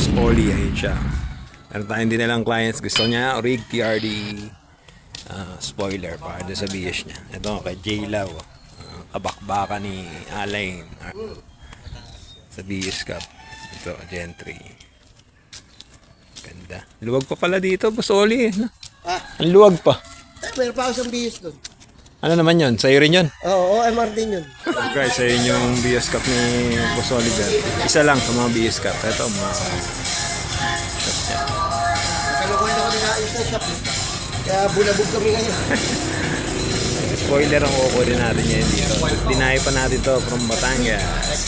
Boss Oli, siya. Meron tayong dinalang clients. Gusto niya, rig TRD ah, spoiler para doon sa BS niya. Ito kay J Law. ah, kabakbaka ni Alain. sa BS Cup. Ito, Gen 3. Ganda. Luwag pa pala dito, Boss Oli. eh, no? Ah, Ang luwag pa. eh, meron pa ako sa BS doon. Ano naman yun? Sa'yo rin yun? Oo, OMR din yun. Guys, ayun yung BS Cup ni Boss Oliver. Isa lang sa mga BS Cup. Ito, mga shot niya. Nakalukuhin ako nila isa shop. Kaya bulabog kami ngayon. Spoiler ang kukunin natin ngayon dito. Dinayo pa natin to from Batangas.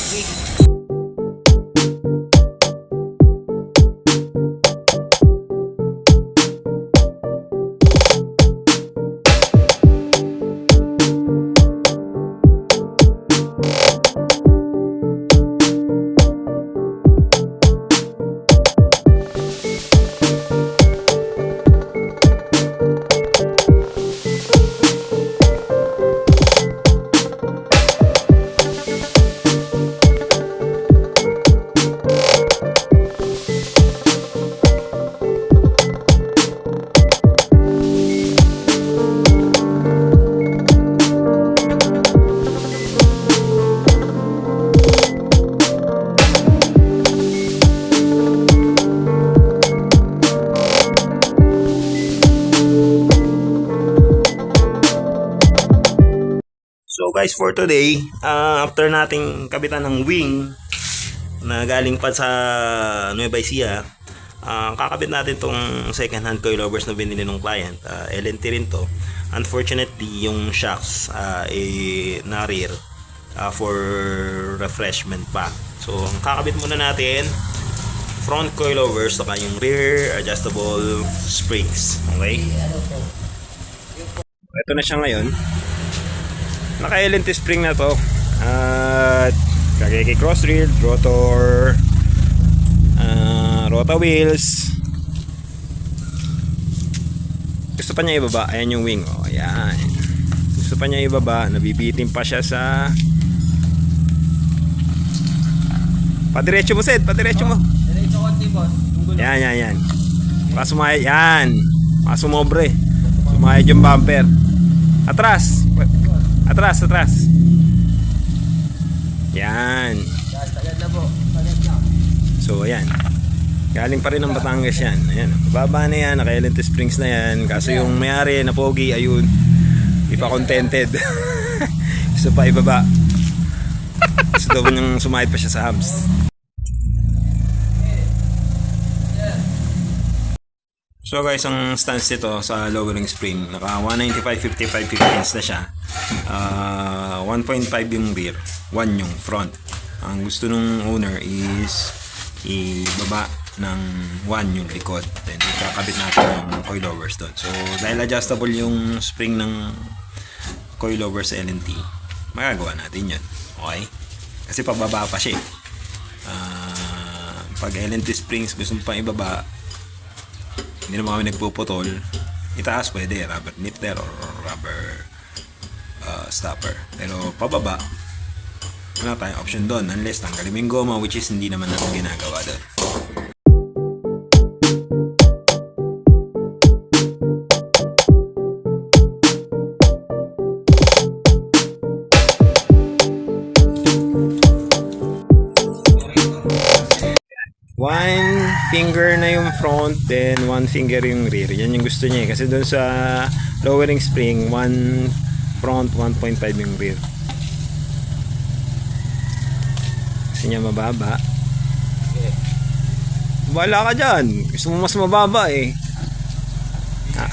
So guys, for today, ah, after nating kabitan ng wing na galing pa sa Nueva Ecija, ah, kakabit natin tong second hand coilovers na binili ng client. Ah, LNT rin to. Unfortunately, yung shocks ah, eh, na rear ah, for refreshment pa. So, ang kakabit muna natin front coilovers saka yung rear adjustable springs. Okay? Ito na siya ngayon naka LNT spring na to. At kagay cross reel rotor uh, rota wheels. Gusto pa niya ibaba? Ayan yung wing. Oh ayan. Gusto pa niya ibaba? Nabibitin pa siya sa padiretso mo Sed padiretso mo. Diretso konti, boss. yan yan yan baka sumayad. Yan baka sumobre. Sumayad yung bumper. Atras atras atras yan. So, ayan. Galing pa rin ng Batangas yan. Ayan. Baba na yan. Naka-LNT Springs na yan. Kaso yung mayari na pogi, ayun. Di pa contented. Gusto pa ibaba. Gusto daw niyang sumahit pa siya sa hubs. So guys, ang stance nito sa lowering spring, naka 195, 55, 15 na siya. Ah, 1.5 yung rear, 1 yung front. Ang gusto nung owner is ibaba ng 1 yung likod. Then ikakabit natin yung coilovers doon. So dahil adjustable yung spring ng coilovers sa LNT, magagawa natin yun. Okay? Kasi pababa pa siya eh. Ah, pag LNT springs gusto mo pa ibaba, hindi naman kami nagpuputol. Itaas pwede, rubber nipper or rubber uh, stopper. Pero pababa, wala tayong option doon unless tanggalin yung goma which is hindi naman natin ginagawa doon. One finger na yung front, then one finger yung rear. Yan yung gusto niya eh. Kasi doon sa lowering spring, one front, 1.5 yung rear. Gusto niya mababa. Wala ka dyan. Gusto mo mas mababa eh. Ah.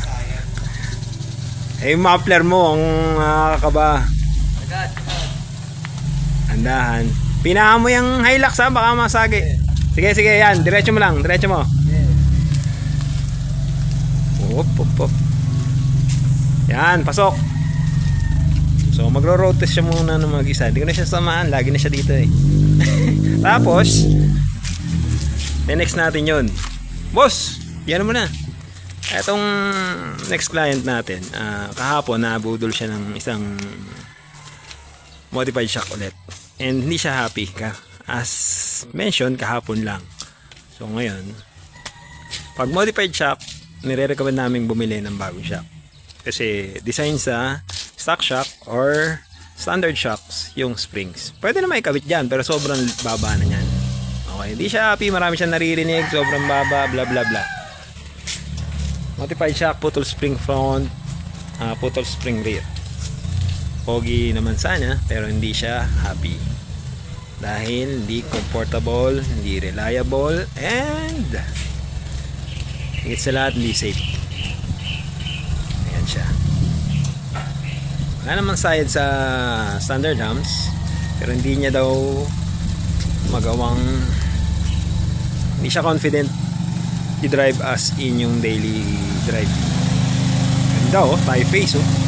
Eh, muffler mo, ang nakakaba. Tagad. Andahan. Pinahan mo yung Hilux ha, baka masagi. Sige, sige, yan. Diretso mo lang, diretso mo. Op, op, op. Yan, pasok. So, magro-road siya muna ng mag-isa. Hindi ko na siya samaan. Lagi na siya dito eh. Tapos, next natin yun. Boss, yan mo na. Etong next client natin, ah, kahapon nabudol siya ng isang modified shock ulit. And hindi siya happy ka. As mentioned, kahapon lang. So ngayon, pag modified shock, nire-recommend namin bumili ng bagong shock. Kasi design sa stock shock or standard shocks yung springs. Pwede na may kabit dyan pero sobrang baba na yan. Okay, hindi siya happy, marami siyang naririnig, sobrang baba, bla bla bla. Modified shock, putol spring front, ah, putol spring rear. Pogi naman sana pero hindi siya happy. Dahil hindi comfortable, hindi reliable, and higit sa lahat hindi safe. Ayan siya. Wala naman sayad sa standard hams pero hindi niya daw magawang hindi siya confident i-drive as in yung daily drive. Ganda oh, tayo face oh.